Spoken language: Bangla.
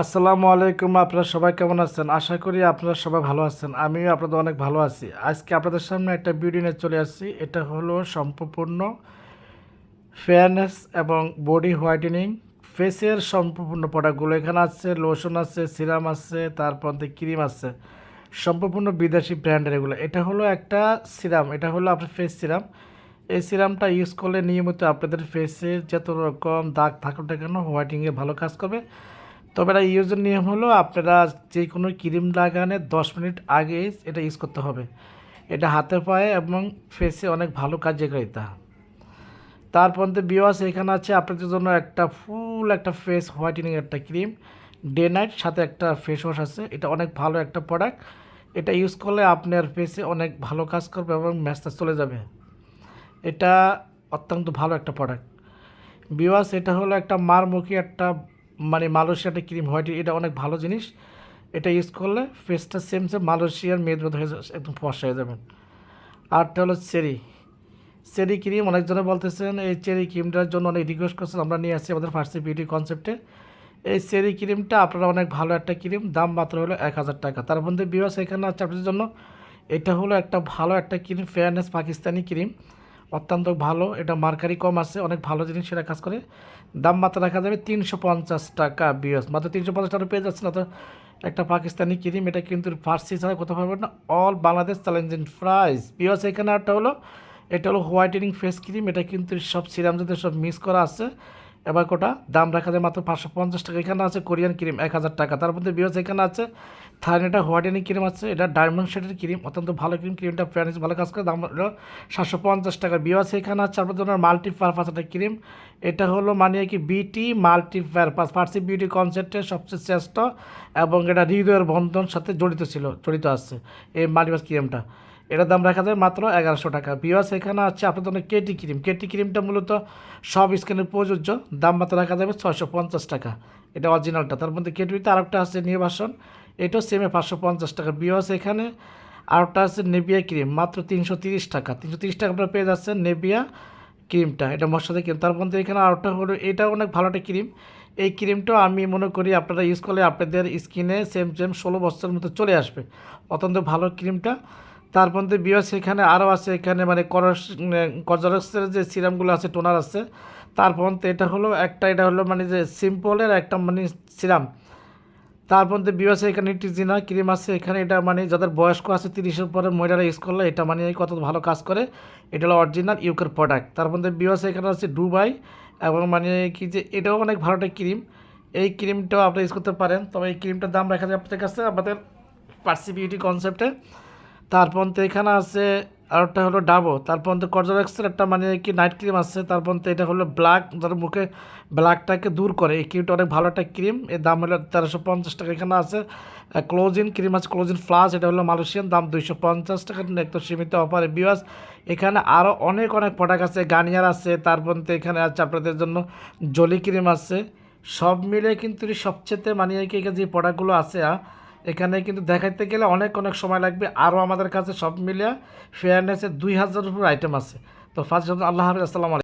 আসসালামু আলাইকুম, আপনারা সবাই কেমন আছেন? আশা করি আপনারা সবাই ভালো আছেন। আমিও আপনাদের অনেক ভালো আছি। আজকে আপনাদের সামনে একটা ভিডিও নিয়ে চলে আসছি। এটা হলো সম্পূর্ণ ফেয়ারনেস এবং বডি হোয়াইটেনিং ফেসের সম্পূর্ণ প্রোডাক্টগুলো এখানে আছে লোশন আছে সিরাম আছে, তারপর ক্রিম আছে। সম্পূর্ণ বিদেশি ব্র্যান্ডের এগুলো। এটা হলো একটা সিরাম এটা হলো আপনার ফেস সিরাম এই সিরামটা ইউজ করলে নিয়মিত আপনাদের ফেসে যত রকম দাগ থাকুক না কেন হোয়াইটিংয়ে ভালো কাজ করবে। তবে এটা ইউজের নিয়ম হলো আপনারা যে কোনো ক্রিম লাগানোর দশ মিনিট আগে এটা ইউজ করতে হবে। এটা হাতে পায়ে এবং ফেসে অনেক ভালো কার্যকারিতা। তারপর বিওয়াস এখানে আছে, আপনাদের জন্য একটা ফুল একটা ফেস হোয়াইটেনিং একটা ক্রিম। ডে নাইট সাথে একটা ফেস ওয়াশ আছে, এটা অনেক ভালো একটা প্রোডাক্ট এটা ইউজ করলে আপনার ফেসে অনেক ভালো কাজ করবে এবং ম্যাচটা চলে যাবে। এটা অত্যন্ত ভালো একটা প্রোডাক্ট বিওয়াস এটা হলো একটা মারমুখী একটা মানে মালয়েশিয়াটা ক্রিম হোয়াইট এটা অনেক ভালো জিনিস। এটা ইউজ করলে ফেসটা সেম সেম মালয়েশিয়ার মেয়ের মতো হয়ে একদম ফর্সা হয়ে যাবেন আরটা হলো চেরি। চেরি ক্রিম, অনেকজনে বলতেছেন, এই চেরি ক্রিমটার জন্য অনেক রিকোয়েস্ট করছেন, আমরা নিয়ে আসছি আমাদের ফার্সি বিউটি কনসেপ্টে এই চেরি ক্রিমটা আপনারা অনেক ভালো একটা ক্রিম, দাম মাত্র হলো এক হাজার টাকা। তার মধ্যে বিওয়াস এখানে আছে আপনাদের জন্য, এটা হলো একটা ভালো একটা ক্রিম ফেয়ারনেস পাকিস্তানি ক্রিম। অত্যন্ত ভালো। এটা মার্কারি কম আছে, অনেক ভালো জিনিস সেটা কাজ করে। দাম মাত্র রাখা যাবে তিনশো পঞ্চাশ টাকা বিএস মাত্র তিনশো পঞ্চাশ টাকা পেয়ে যাচ্ছে না তো একটা পাকিস্তানি ক্রিম, এটা কিন্তু ফার্সি ছাড়া কোথাও পাবেন না। All Bangladesh challenging price. BS এখানে একটা হলো, এটা হলো হোয়াইটেনিং ফেস ক্রিম, এটা কিন্তু সব সিরাম যাতে সব মিস করা আছে। এবার কোটা, দাম রাখা যায় মাত্র পাঁচশো পঞ্চাশ টাকা। এখানে আছে কোরিয়ান ক্রিম, এক হাজার টাকা। তার মধ্যে বিয়স এখানে আছে থাইনেটা হোয়াইটেনিং ক্রিম আছে, এটা ডায়মন্ড শেডের ক্রিম, অত্যন্ত ভালো ক্রিম, ক্রিমটা ফ্যানিস ভালো কাজ করে, দাম হলো সাতশো পঞ্চাশ টাকা। বিওয়াস এখানে আছে আপনার জন্য মাল্টি পারপাস একটা ক্রিম, এটা হলো মানে কি বিটি মাল্টি পারপাস ফার্সি বিউটি কনসেপ্টের সবচেয়ে শ্রেষ্ঠ এবং এটা হৃদয়ের বন্ধন সাথে জড়িত ছিল, জড়িত আছে এই মাল্টিপাস ক্রিমটা। এটার দাম রাখা যায় মাত্র এগারোশো টাকা। বিওয়াস এখানে আছে আপনার জন্য কেটি ক্রিম কেটি ক্রিমটা মূলত সব স্কিনের প্রযোজ্য। দাম মাত্র রাখা যাবে ছয়শো পঞ্চাশ টাকা। এটা অরিজিনালটা তার মধ্যে কেটিতে আরেকটা আছে নির্বাসন এটাও সেমে পাঁচশো পঞ্চাশ টাকা। বিওয়াস এখানে আরেকটা আছে নেবিয়া ক্রিম মাত্র তিনশো তিরিশ টাকা। তিনশো তিরিশ টাকা আপনারা পেয়ে যাচ্ছেন নেবিয়া ক্রিমটা এটা মশলা ক্রিম তার মধ্যে এখানে আরেকটা হলো, এটা অনেক ভালো একটা ক্রিম এই ক্রিমটাও আমি মনে করি আপনারা ইউজ করলে আপনাদের স্কিনে সেম সেম ষোলো বছরের মতো চলে আসবে। অত্যন্ত ভালো ক্রিমটা তার মধ্যে বিয়াস এখানে আরও আছে, এখানে মানে করস কজরক্সের যে সিরামগুলো আছে, টোনার আছে। তারপর এটা হলো একটা, এটা হলো মানে যে সিম্পলের একটা মানে সিরাম। তার মধ্যে বিয়াস এখানে টিজিনা ক্রিম আছে, এখানে এটা মানে যাদের বয়স্ক আছে, তিরিশের পরে মহিলারা ইউজ করলে এটা মানে কত ভালো কাজ করে। এটা হলো অরিজিনাল ইউকের প্রোডাক্ট তার মধ্যে বিয়াস এখানে আছে ডুবাই এবং মানে কি যে এটাও অনেক ভালো একটা ক্রিম। এই ক্রিমটাও আপনি ইউজ করতে পারেন। তবে এই ক্রিমটার দাম রাখা যায় আপনাদের কাছে, আমাদের পার্সি বিউটি কনসেপ্টে তারপর তো এখানে আছে আরেকটা হলো ডাবো, তারপর তো কর্জরেক্সের একটা মানে কি নাইট ক্রিম আছে, তারপর তো এটা হলো ব্ল্যাক যার মুখে ব্ল্যাকটাকে দূর করে। এই ক্রিমটা অনেক ভালো একটা ক্রিম এর দাম হলো তেরোশো পঞ্চাশ টাকা। এখানে আছে ক্লোজিন ক্রিম আছে ক্লোজিন ফ্লাস এটা হলো মালয়েশিয়ান দাম দুইশো পঞ্চাশ টাকা একটু সীমিত অফারে বিওয়াস এখানে আরও অনেক অনেক প্রোডাক্ট আছে গার্নিয়ার আছে, তারপর তো এখানে আছে আপনাদের জন্য জলি ক্রিম আছে। সব মিলে কিন্তু সবচেয়ে মানে কি এখানে যে প্রোডাক্টগুলো আছে এখানে কিন্তু দেখাইতে গেলে অনেক অনেক সময় লাগবে। আরও আমাদের কাছে সব মিলিয়ে ফেয়ারনেসের দুই হাজার উপর আইটেম আছে। তো ফার্স্ট আল্লাহ হাফিজ, আসসালামু